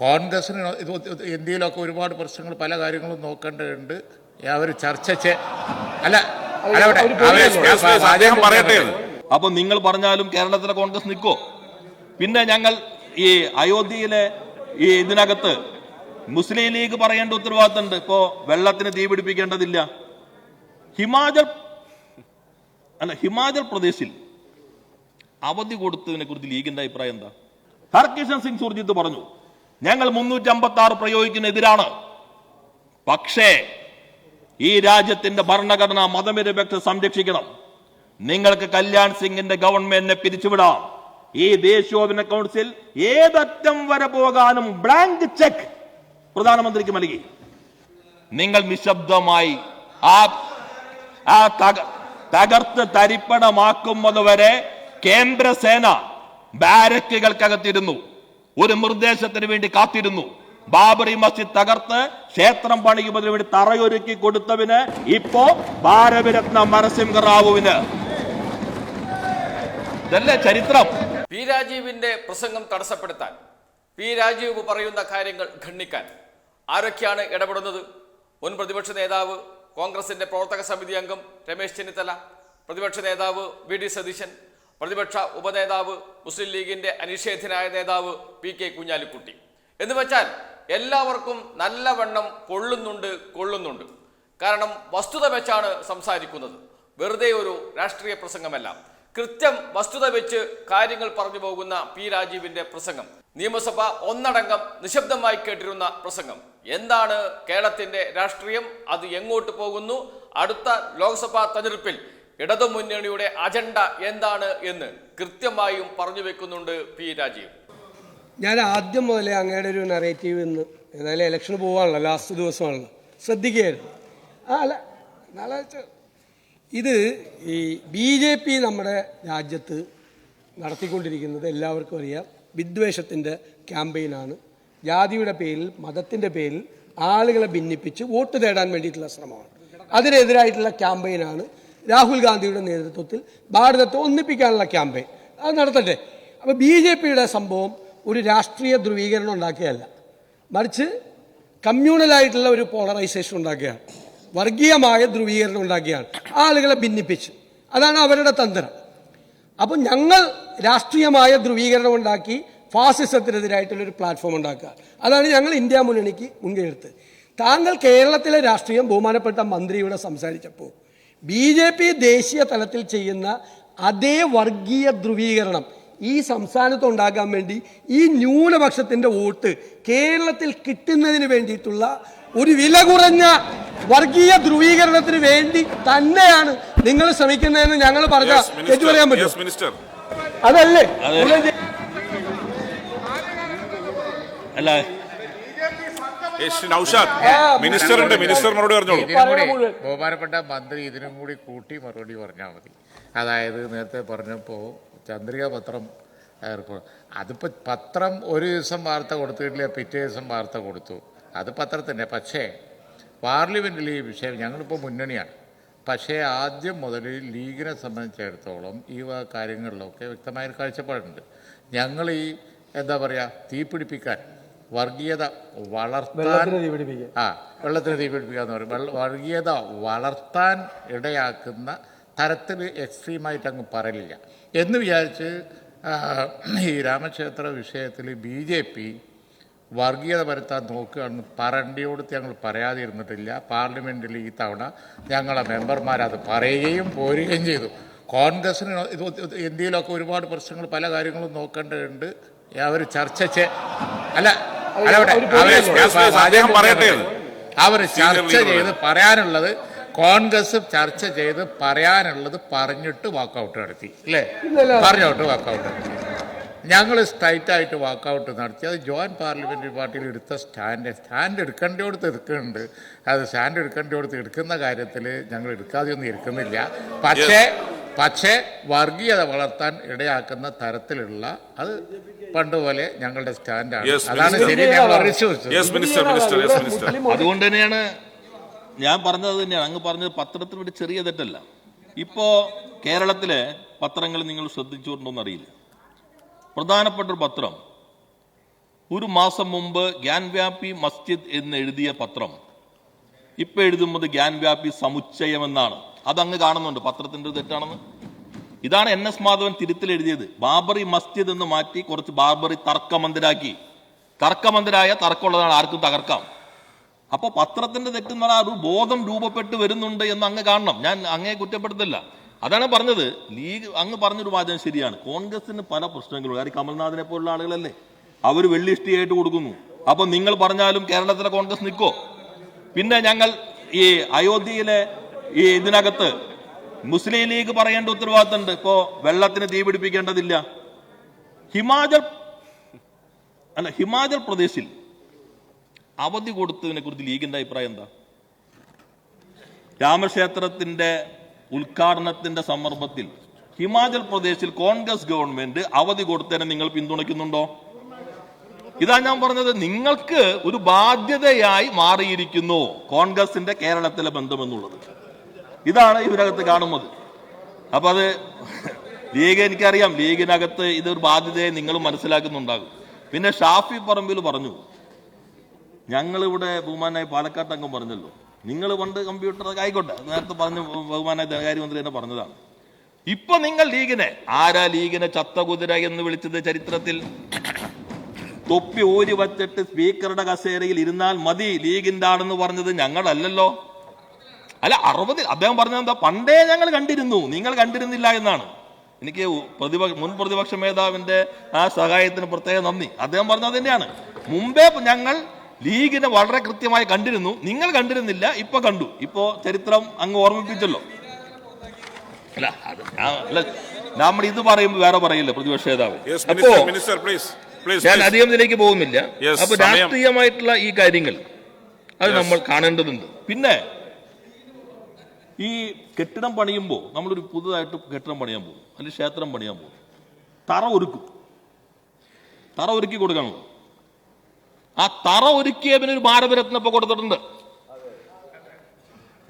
കോൺഗ്രസിന് ഇത് ഇന്ത്യയിലൊക്കെ ഒരുപാട് പ്രശ്നങ്ങൾ പല കാര്യങ്ങളും നോക്കേണ്ടതുണ്ട്. അവർ ചർച്ച ചെ അല്ല അദ്ദേഹം പറയട്ടെ അപ്പൊ നിങ്ങൾ പറഞ്ഞാലും കേരളത്തിലെ കോൺഗ്രസ് നിൽക്കോ? പിന്നെ ഞങ്ങൾ ഈ അയോധ്യയിലെ ഈ ഇതിനകത്ത് മുസ്ലിം ലീഗ് പറയേണ്ട ഉത്തരവാദിത്തമുണ്ട്. ഇപ്പോ വെള്ളത്തിന് തീ പിടിപ്പിക്കേണ്ടതില്ല. ഹിമാചൽ അല്ല ഹിമാചൽ പ്രദേശിൽ അവധി കൊടുത്തതിനെ കുറിച്ച് ലീഗിന്റെ അഭിപ്രായം എന്താ? ഹർകിഷൻ സിംഗ് സുർജിത്ത് പറഞ്ഞു. ഞങ്ങൾ മുന്നൂറ്റി അമ്പത്തി ആറ് പ്രയോഗിക്കുന്നതിനെതിരാണ് പക്ഷേ ഈ രാജ്യത്തിന്റെ ഭരണഘടന മതനിരപേക്ഷ സംരക്ഷിക്കണം. നിങ്ങൾക്ക് കല്യാൺ സിംഗിന്റെ ഗവൺമെന്റിനെ പിരിച്ചുവിടാം. ഈ ദേശീയോപന കൗൺസിൽ ഏതറ്റം വരെ പോകാനും ബ്ലാങ്ക് ചെക്ക് പ്രധാനമന്ത്രിക്ക് നൽകി. നിങ്ങൾ നിശബ്ദമായി ആ ആ തക- തകർത്ത് തരിപ്പണമാക്കുന്നത് വരെ കേന്ദ്രസേന ബാരക്കുകൾക്കകത്തിരുന്നു ഒരു നിർദ്ദേശത്തിന് വേണ്ടി കാത്തിരുന്നു. ബാബറി മസ്ജിദ് തകർത്ത് ക്ഷേത്രം പണിയുന്നതിന് വേണ്ടി തറയൊരുക്കി കൊടുത്തവന് ഇപ്പോ ഭാരതരത്ന നരസിംഹറാവുവിന്. ഇതല്ലേ ചരിത്രം? പി രാജീവിന്റെ പ്രസംഗം തടസ്സപ്പെടുത്താൻ പി രാജീവ് പറയുന്ന കാര്യങ്ങൾ ഖണ്ഡിക്കാൻ ആരൊക്കെയാണ് ഇടപെടുന്നത്? മുൻ പ്രതിപക്ഷ നേതാവ് കോൺഗ്രസിന്റെ പ്രവർത്തക സമിതി അംഗം രമേശ് ചെന്നിത്തല പ്രതിപക്ഷ നേതാവ് വി ഡി സതീശൻ പ്രതിപക്ഷ ഉപനേതാവ് മുസ്ലിം ലീഗിന്റെ അനിഷേധ്യനായ നേതാവ് പി കെ കുഞ്ഞാലിക്കുട്ടി. എന്ന് വെച്ചാൽ എല്ലാവർക്കും നല്ലവണ്ണം കൊള്ളുന്നുണ്ട് കൊള്ളുന്നുണ്ട്. കാരണം വസ്തുത വെച്ചാണ് സംസാരിക്കുന്നത്. വെറുതെ ഒരു രാഷ്ട്രീയ പ്രസംഗമല്ല. കൃത്യം വസ്തുത വെച്ച് കാര്യങ്ങൾ പറഞ്ഞു പോകുന്ന പി രാജീവിന്റെ പ്രസംഗം. നിയമസഭ ഒന്നടങ്കം നിശബ്ദമായി കേട്ടിരുന്ന പ്രസംഗം. എന്താണ് കേരളത്തിന്റെ രാഷ്ട്രീയം? അത് എങ്ങോട്ട് പോകുന്നു? അടുത്ത ലോക്സഭാ തെരഞ്ഞെടുപ്പിൽ ഇടതുമുന്നണിയുടെ അജണ്ട എന്താണ് എന്ന് കൃത്യമായും പറഞ്ഞു വെക്കുന്നുണ്ട് പി രാജീവ്. ഞാൻ ആദ്യം മുതലേ അങ്ങയുടെ ഒരു നറേറ്റീവ് ഇന്ന് ഏതായാലും ഇലക്ഷന് പോകാണല്ലോ ലാസ്റ്റ് ദിവസമാണല്ലോ. ശ്രദ്ധിക്കുകയായിരുന്നു. ആ അല്ല നാളെ ഇത് ഈ ബി ജെ പി നമ്മുടെ രാജ്യത്ത് നടത്തിക്കൊണ്ടിരിക്കുന്നത് എല്ലാവർക്കും അറിയാം. വിദ്വേഷത്തിന്റെ ക്യാമ്പയിനാണ്. ജാതിയുടെ പേരിൽ മതത്തിന്റെ പേരിൽ ആളുകളെ ഭിന്നിപ്പിച്ച് വോട്ട് തേടാൻ വേണ്ടിയിട്ടുള്ള ശ്രമമാണ്. അതിനെതിരായിട്ടുള്ള ക്യാമ്പയിനാണ് രാഹുൽ ഗാന്ധിയുടെ നേതൃത്വത്തിൽ ഭാരതത്തെ ഒന്നിപ്പിക്കാനുള്ള ക്യാമ്പയിൻ. അത് നടത്തട്ടെ. അപ്പോൾ ബി ജെ പിയുടെ സംഭവം ഒരു രാഷ്ട്രീയ ധ്രുവീകരണം ഉണ്ടാക്കിയല്ല മറിച്ച് കമ്മ്യൂണലായിട്ടുള്ള ഒരു പോളറൈസേഷൻ ഉണ്ടാക്കുകയാണ് വർഗീയമായ ധ്രുവീകരണം ഉണ്ടാക്കിയാണ് ആളുകളെ ഭിന്നിപ്പിച്ച്. അതാണ് അവരുടെ തന്ത്രം. അപ്പോൾ ഞങ്ങൾ രാഷ്ട്രീയമായ ധ്രുവീകരണം ഉണ്ടാക്കി ഫാസിസത്തിനെതിരായിട്ടുള്ളൊരു പ്ലാറ്റ്ഫോം ഉണ്ടാക്കുക. അതാണ് ഞങ്ങൾ ഇന്ത്യ മുന്നണിക്ക് മുൻകൈയെടുത്ത് താങ്കൾ കേരളത്തിലെ രാഷ്ട്രീയം ബഹുമാനപ്പെട്ട മന്ത്രിയുടെ സംസാരിച്ചപ്പോൾ ബി ജെ പി ദേശീയ തലത്തിൽ ചെയ്യുന്ന അതേ വർഗീയ ധ്രുവീകരണം ഈ സംസ്ഥാനത്ത് ഉണ്ടാക്കാൻ വേണ്ടി ഈ ന്യൂനപക്ഷത്തിന്റെ വോട്ട് കേരളത്തിൽ കിട്ടുന്നതിന് വേണ്ടിയിട്ടുള്ള ഒരു വില കുറഞ്ഞ വർഗീയ ധ്രുവീകരണത്തിന് വേണ്ടി തന്നെയാണ് നിങ്ങൾ ശ്രമിക്കുന്നതെന്ന് ഞങ്ങൾ പറഞ്ഞ തെറ്റു പറയാൻ പറ്റും. അതല്ലേ അതെ. അല്ല നൗഷാദ് മിനിസ്റ്ററുണ്ട് മിനിസ്റ്റർ മറുപടി പറഞ്ഞോളൂ. ബഹുമാനപ്പെട്ട മന്ത്രി ഇതിനും കൂടി കൂട്ടി മറുപടി പറഞ്ഞാൽ മതി. അതായത് നേരത്തെ പറഞ്ഞപ്പോൾ ചന്ദ്രിക പത്രം അതിപ്പോ അതിപ്പോൾ പത്രം ഒരു ദിവസം വാർത്ത കൊടുത്തിട്ടില്ല പിറ്റേ ദിവസം വാർത്ത കൊടുത്തു. അത് പത്രത്തിന്റെ. പക്ഷേ പാർലമെന്റിൽ ഈ വിഷയം ഞങ്ങളിപ്പോൾ മുന്നണിയാണ്. പക്ഷേ ആദ്യം മുതൽ ലീഗിനെ സംബന്ധിച്ചിടത്തോളം ഈ വക കാര്യങ്ങളിലൊക്കെ വ്യക്തമായൊരു കാഴ്ചപ്പാടുണ്ട്. ഞങ്ങൾ ഈ എന്താ പറയുക തീപിടിപ്പിക്കാൻ വർഗീയത വളർത്താൻ ആ വെള്ളത്തിന് തീപിടിപ്പിക്കുക എന്ന് പറയും. വർഗീയത വളർത്താൻ ഇടയാക്കുന്ന തരത്തിൽ എക്സ്ട്രീമായിട്ട് അങ്ങ് പറയില്ല. എന്ന് വിചാരിച്ച് ഈ രാമക്ഷേത്ര വിഷയത്തിൽ ബി ജെ പി വർഗീയത വരുത്താൻ നോക്കുകയാണെന്ന് പറണ്ടിയോടത്ത് ഞങ്ങൾ പറയാതിരുന്നിട്ടില്ല. പാർലമെന്റിൽ ഈ തവണ ഞങ്ങളെ മെമ്പർമാരത് പറയുകയും പോരുകയും ചെയ്തു. കോൺഗ്രസിന് ഇത് ഇന്ത്യയിലൊക്കെ ഒരുപാട് പ്രശ്നങ്ങൾ പല കാര്യങ്ങളും നോക്കേണ്ടതുണ്ട്. അവർ ചർച്ച അല്ല അദ്ദേഹം പറയട്ടെ അവർ ചർച്ച ചെയ്ത് പറയാനുള്ളത് കോൺഗ്രസ് ചർച്ച ചെയ്ത് പറയാനുള്ളത് പറഞ്ഞിട്ട് വാക്കൗട്ട് നടത്തി. അല്ലേ പറഞ്ഞോട്ട് വാക്കൗട്ട് നടത്തി. ഞങ്ങൾ സ്ട്രൈറ്റ് ആയിട്ട് വാക്കൗട്ട് നടത്തി. അത് ജോയിന്റ് പാർലമെന്ററി പാർട്ടിയിൽ എടുത്ത സ്റ്റാൻഡ്. സ്റ്റാൻഡ് എടുക്കേണ്ടിയോടത്ത് എടുക്കുന്നുണ്ട്. അത് സ്റ്റാൻഡ് എടുക്കേണ്ടിയോടത്ത് എടുക്കുന്ന കാര്യത്തിൽ ഞങ്ങൾ എടുക്കാതെയൊന്നും ഇരിക്കുന്നില്ല പക്ഷേ പക്ഷേ വർഗീയത വളർത്താൻ ഇടയാക്കുന്ന തരത്തിലുള്ള അത് പണ്ടുപോലെ ഞങ്ങളുടെ സ്റ്റാൻഡാണ്. അതാണ് Minister. ശരി ഞങ്ങൾ yes minister minister yes minister അതുകൊണ്ട് തന്നെയാണ് ഞാൻ പറഞ്ഞത് തന്നെയാണ്. അങ്ങ് പറഞ്ഞത് പത്രത്തിന് ഒരു ചെറിയ തെറ്റല്ല. ഇപ്പോ കേരളത്തിലെ പത്രങ്ങൾ നിങ്ങൾ ശ്രദ്ധിച്ചുകൊണ്ടോന്ന് അറിയില്ല. പ്രധാനപ്പെട്ട ഒരു പത്രം ഒരു മാസം മുമ്പ് ഗ്യാൻവ്യാപി മസ്ജിദ് എന്ന് എഴുതിയ പത്രം ഇപ്പൊ എഴുതുന്നത് ഗ്യാൻവ്യാപി സമുച്ചയം എന്നാണ് അതങ്ങ് കാണുന്നുണ്ട്. പത്രത്തിന്റെ തെറ്റാണെന്ന്. ഇതാണ് എൻ എസ് മാധവൻ തിരുത്തിൽ എഴുതിയത് ബാബറി മസ്ജിദ് എന്ന് മാറ്റി കുറച്ച് ബാബറി തർക്കമന്ദിരാക്കി. തർക്കമന്ദിരായ തർക്കമുള്ളതാണ് ആർക്കും തകർക്കാം. അപ്പോൾ പത്രത്തിന്റെ തെറ്റെന്ന് പറഞ്ഞാൽ ഒരു ബോധം രൂപപ്പെട്ട് വരുന്നുണ്ട് എന്ന് അങ്ങ് കാണണം. ഞാൻ അങ്ങേ കുറ്റപ്പെടുത്തില്ല അതാണ് പറഞ്ഞത്. ലീഗ് അങ്ങ് പറഞ്ഞൊരു വാചകം ശരിയാണ്. കോൺഗ്രസിന് പല പ്രശ്നങ്ങളും കാര്യം കമൽനാഥിനെ പോലുള്ള ആളുകളല്ലേ? അവർ വെള്ളിഷ്ടിയായിട്ട് കൊടുക്കുന്നു. അപ്പൊ നിങ്ങൾ പറഞ്ഞാലും കേരളത്തിലെ കോൺഗ്രസ് നിൽക്കോ? പിന്നെ ഞങ്ങൾ ഈ അയോധ്യയിലെ ഈ ഇതിനകത്ത് മുസ്ലിം ലീഗ് പറയേണ്ട ഉത്തരവാദിത്തമുണ്ട്. ഇപ്പോ വെള്ളത്തിന് തീ പിടിപ്പിക്കേണ്ടതില്ല. ഹിമാചൽ അല്ല ഹിമാചൽ പ്രദേശിൽ അവധി കൊടുത്തതിനെ കുറിച്ച് ലീഗിന്റെ അഭിപ്രായം എന്താ? രാമക്ഷേത്രത്തിന്റെ ഉദ്ഘാടനത്തിന്റെ സന്ദർഭത്തിൽ ഹിമാചൽ പ്രദേശിൽ കോൺഗ്രസ് ഗവൺമെന്റ് അവധി കൊടുത്തതിനെ നിങ്ങൾ പിന്തുണയ്ക്കുന്നുണ്ടോ? ഇതാ ഞാൻ പറഞ്ഞത് നിങ്ങൾക്ക് ഒരു ബാധ്യതയായി മാറിയിരിക്കുന്നു കോൺഗ്രസിന്റെ കേരളത്തിലെ ബന്ധമെന്നുള്ളത്. ഇതാണ് ഇവരകത്ത് കാണുന്നത്. അപ്പൊ അത് ലീഗ് എനിക്കറിയാം. ലീഗിനകത്ത് ഇതൊരു ബാധ്യതയെ നിങ്ങൾ മനസ്സിലാക്കുന്നുണ്ടാകും. പിന്നെ ഷാഫി പറമ്പിൽ പറഞ്ഞു. ഞങ്ങളിവിടെ ബഹുമാനായ പാലക്കാട്ട് അംഗം പറഞ്ഞല്ലോ. നിങ്ങൾ പണ്ട് കമ്പ്യൂട്ടർ ആയിക്കോട്ടെ. നേരത്തെ പറഞ്ഞു ബഹുമാനായ ധനകാര്യമന്ത്രി തന്നെ പറഞ്ഞതാണ്. ഇപ്പൊ നിങ്ങൾ ലീഗിനെ ആരാ ലീഗിനെ ചത്തകുതിര എന്ന് വിളിച്ചത് ചരിത്രത്തിൽ? തൊപ്പി ഊരി വച്ചിട്ട് സ്പീക്കറുടെ കസേരയിൽ ഇരുന്നാൽ മതി ലീഗിന്റെ ആണെന്ന് പറഞ്ഞത് ഞങ്ങളല്ലല്ലോ. അല്ല അറുപതിൽ അദ്ദേഹം പറഞ്ഞത് എന്താ? പണ്ടേ ഞങ്ങൾ കണ്ടിരുന്നു. നിങ്ങൾ കണ്ടിരുന്നില്ല എന്നാണ്. എനിക്ക് പ്രതിപക്ഷ മുൻ പ്രതിപക്ഷ മേധാവിന്റെ ആ സഹായത്തിന് പ്രത്യേക നന്ദി. അദ്ദേഹം പറഞ്ഞത് തന്നെയാണ്. മുമ്പേ ഞങ്ങൾ ലീഗിനെ വളരെ കൃത്യമായി കണ്ടിരുന്നു. നിങ്ങൾ കണ്ടിരുന്നില്ല ഇപ്പൊ കണ്ടു. ഇപ്പോ ചരിത്രം അങ്ങ് ഓർമ്മിപ്പിച്ചല്ലോ. അല്ല അത് അല്ല നമ്മൾ ഇത് പറയുമ്പോൾ വേറെ പറയില്ല പ്രതിപക്ഷ നേതാവ്? അപ്പോ ഞാൻ അധികം ഇതിലേക്ക് പോകുന്നില്ല. അപ്പൊ രാഷ്ട്രീയമായിട്ടുള്ള ഈ കാര്യങ്ങൾ അത് നമ്മൾ കാണേണ്ടതുണ്ട്. പിന്നെ ഈ കെട്ടിടം പണിയുമ്പോൾ നമ്മളൊരു പുതുതായിട്ട് കെട്ടിടം പണിയാൻ പോകും. അല്ലെങ്കിൽ ക്ഷേത്രം പണിയാൻ പോകും. തറ ഒരുക്കും. തറ ഒരുക്കി കൊടുക്കണം. ആ തറ ഒരുക്കിയതിന് ഒരു ഭാരതരത്നം ഇപ്പൊ കൊടുത്തിട്ടുണ്ട്.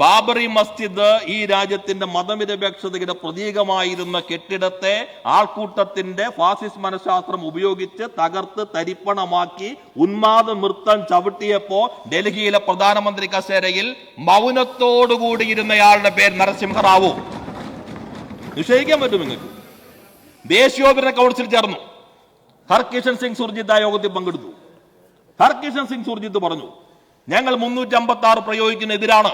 ബാബറി മസ്ജിദ് ഈ രാജ്യത്തിന്റെ മതനിരപേക്ഷതയുടെ പ്രതീകമായിരുന്ന കെട്ടിടത്തെ ആൾക്കൂട്ടത്തിന്റെ ഫാസിസ്റ്റ് മനഃശാസ്ത്രം ഉപയോഗിച്ച് തകർത്ത് തരിപ്പണമാക്കി ഉന്മാദ നൃത്തം ചവിട്ടിയപ്പോ ഡൽഹിയിലെ പ്രധാനമന്ത്രി കസേരയിൽ മൗനത്തോടുകൂടിയിരുന്നയാളുടെ പേര് നരസിംഹറാവു നിഷേധിക്കാൻ പറ്റും നിങ്ങൾക്ക്. ദേശീയോപര കൗൺസിൽ ചേർന്നു. ഹർകിഷൻ സിംഗ് സുർജിത്ത് ആ യോഗത്തിൽ പങ്കെടുത്തു. ഹർകിഷൻ സിംഗ് സുർജിത്ത് പറഞ്ഞു ഞങ്ങൾ മുന്നൂറ്റി അമ്പത്തി ആറ് പ്രയോഗിക്കുന്നതിനെതിരാണ്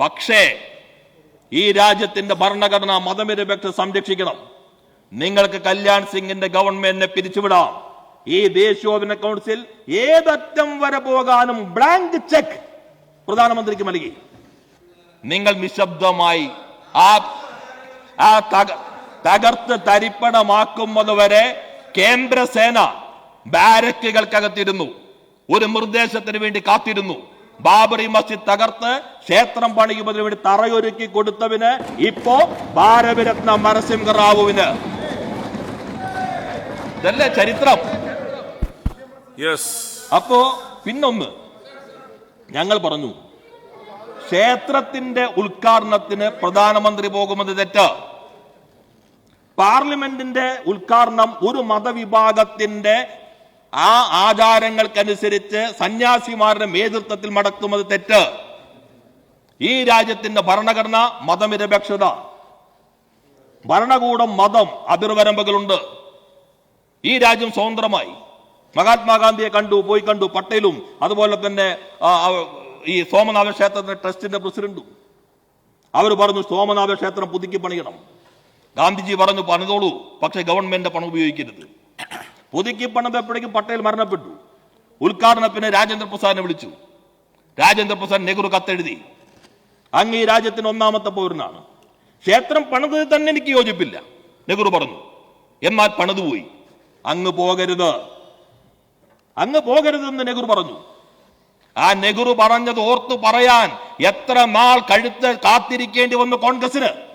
പക്ഷേ ഈ രാജ്യത്തിന്റെ ഭരണഘടന മതനിരപേക്ഷ സംരക്ഷിക്കണം. നിങ്ങൾക്ക് കല്യാൺ സിംഗിന്റെ ഗവൺമെന്റിനെ പിരിച്ചുവിടാം. ഈ ദേശീയോപന കൗൺസിൽ ഏതറ്റം വരെ പോകാനും ബ്ലാങ്ക് ചെക്ക് പ്രധാനമന്ത്രിക്ക് നൽകി. നിങ്ങൾ നിശബ്ദമായി ആ ആ തക- തകർത്ത് തരിപ്പണമാക്കുന്നത് വരെ കേന്ദ്രസേന ബാരക്കുകൾക്കകത്തിരുന്നു. ഒരു നിർദ്ദേശത്തിന് വേണ്ടി കാത്തിരുന്നു. ബാബറി മസ്ജിദ് തകർത്ത് ക്ഷേത്രം പണിയുന്നതിന് വേണ്ടി തറയൊരുക്കി കൊടുത്തവന് ഇപ്പോ ഭാരതരത്ന നരസിംഹറാവുവിന്. ഇതല്ലേ ചരിത്രം? അപ്പോ പിന്നൊന്ന് ഞങ്ങൾ പറഞ്ഞു ക്ഷേത്രത്തിന്റെ ഉദ്ഘാടനത്തിന് പ്രധാനമന്ത്രി പോകുന്നത് തെറ്റ്. പാർലമെന്റിന്റെ ഉദ്ഘാടനം ഒരു മതവിഭാഗത്തിന്റെ ആ ആചാരങ്ങൾക്കനുസരിച്ച് സന്യാസിമാരുടെ നേതൃത്വത്തിൽ മടക്കുന്നത് തെറ്റ്. ഈ രാജ്യത്തിന്റെ ഭരണഘടന മതനിരപേക്ഷത. ഭരണകൂടം മതം അതിർവരമ്പുകളുണ്ട്. ഈ രാജ്യം സ്വതന്ത്രമായി. മഹാത്മാഗാന്ധിയെ കണ്ടു പോയി കണ്ടു പട്ടേലും അതുപോലെ തന്നെ ഈ സോമനാഥ ക്ഷേത്രത്തിന്റെ ട്രസ്റ്റിന്റെ പ്രസിഡന്റും. അവർ പറഞ്ഞു സോമനാഥ ക്ഷേത്രം പുതുക്കി പണിയണം. ഗാന്ധിജി പറഞ്ഞു പണിതോളൂ പക്ഷെ ഗവൺമെന്റിന്റെ പണം ഉപയോഗിക്കരുത്. പുതുക്കി പണിതപ്പോഴേക്കും പട്ടേൽ മരണപ്പെട്ടു. ഉദ്ഘാടനത്തിന് രാജേന്ദ്ര പ്രസാദിനെ വിളിച്ചു. രാജേന്ദ്ര പ്രസാദ് നെഹ്റു കത്തെഴുതി. അങ്ങ് ഈ രാജ്യത്തിന് ഒന്നാമത്തെ പൗരനാണ്. ക്ഷേത്രം പണിതത് തന്നെ എനിക്ക് യോജിപ്പില്ല നെഹ്റു പറഞ്ഞു. എന്നാൽ പണിതുപോയി അങ്ങ് പോകരുത്. അങ്ങ് പോകരുതെന്ന് നെഹ്റു പറഞ്ഞു. ആ നെഹ്റു പറഞ്ഞത് ഓർത്തു പറയാൻ എത്ര നാൾ കഴുത്ത് കാത്തിരിക്കേണ്ടി വന്നു കോൺഗ്രസിന്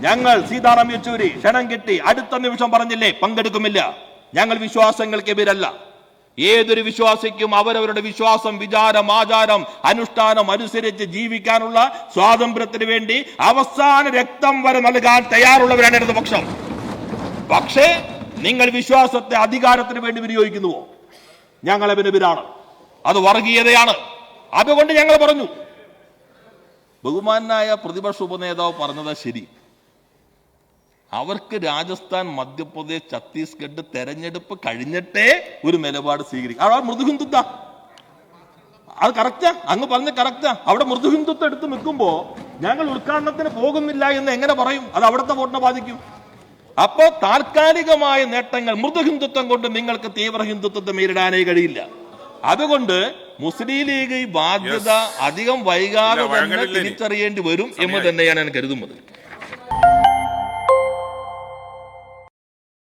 ഞങ്ങൾ സീതാറാം യെച്ചൂരി ക്ഷണം കിട്ടി അടുത്ത നിമിഷം പറഞ്ഞില്ലേ പങ്കെടുക്കുമില്ല. ഞങ്ങൾ വിശ്വാസങ്ങൾക്കെതിരല്ല. ഏതൊരു വിശ്വാസിക്കും അവരവരുടെ വിശ്വാസം വിചാരം ആചാരം അനുഷ്ഠാനം അനുസരിച്ച് ജീവിക്കാനുള്ള സ്വാതന്ത്ര്യത്തിന് വേണ്ടി അവസാന രക്തം വരെ നൽകാൻ തയ്യാറുള്ളവരാണ് ഇടതുപക്ഷം. പക്ഷേ നിങ്ങൾ വിശ്വാസത്തെ അധികാരത്തിന് വേണ്ടി വിനിയോഗിക്കുന്നുവോ? ഞങ്ങൾ അവനെതിരാണ് അത് വർഗീയതയാണ്. അതുകൊണ്ട് ഞങ്ങൾ പറഞ്ഞു. ബഹുമാനായ പ്രതിപക്ഷ ഉപനേതാവ് പറഞ്ഞത് ശരി. അവർക്ക് രാജസ്ഥാൻ മധ്യപ്രദേശ് ഛത്തീസ്ഗഡ് തെരഞ്ഞെടുപ്പ് കഴിഞ്ഞിട്ടേ ഒരു നിലപാട് സ്വീകരിക്കും. അവിടെ മൃദുഹിന്ദുത്വ അത് കറക്റ്റാ? അങ്ങ് പറഞ്ഞ കറക്റ്റാ. അവിടെ മൃദുഹിന്ദുത്വം എടുത്ത് നിൽക്കുമ്പോ ഞങ്ങൾ ഉദ്ഘാടനത്തിന് പോകുന്നില്ല എന്ന് എങ്ങനെ പറയും? അത് അവിടുത്തെ വോട്ടിനെ ബാധിക്കും. അപ്പോ താൽക്കാലികമായ നേട്ടങ്ങൾ മൃദുഹിന്ദുത്വം കൊണ്ട് നിങ്ങൾക്ക് തീവ്ര ഹിന്ദുത്വത്തെ നേരിടാനേ കഴിയില്ല. അതുകൊണ്ട് മുസ്ലിം ലീഗ് ഈ ബാധ്യത അധികം വൈകാതെ തന്നെ തിരിച്ചറിയേണ്ടി വരും എന്ന് തന്നെയാണ് ഞാൻ കരുതുന്നത്.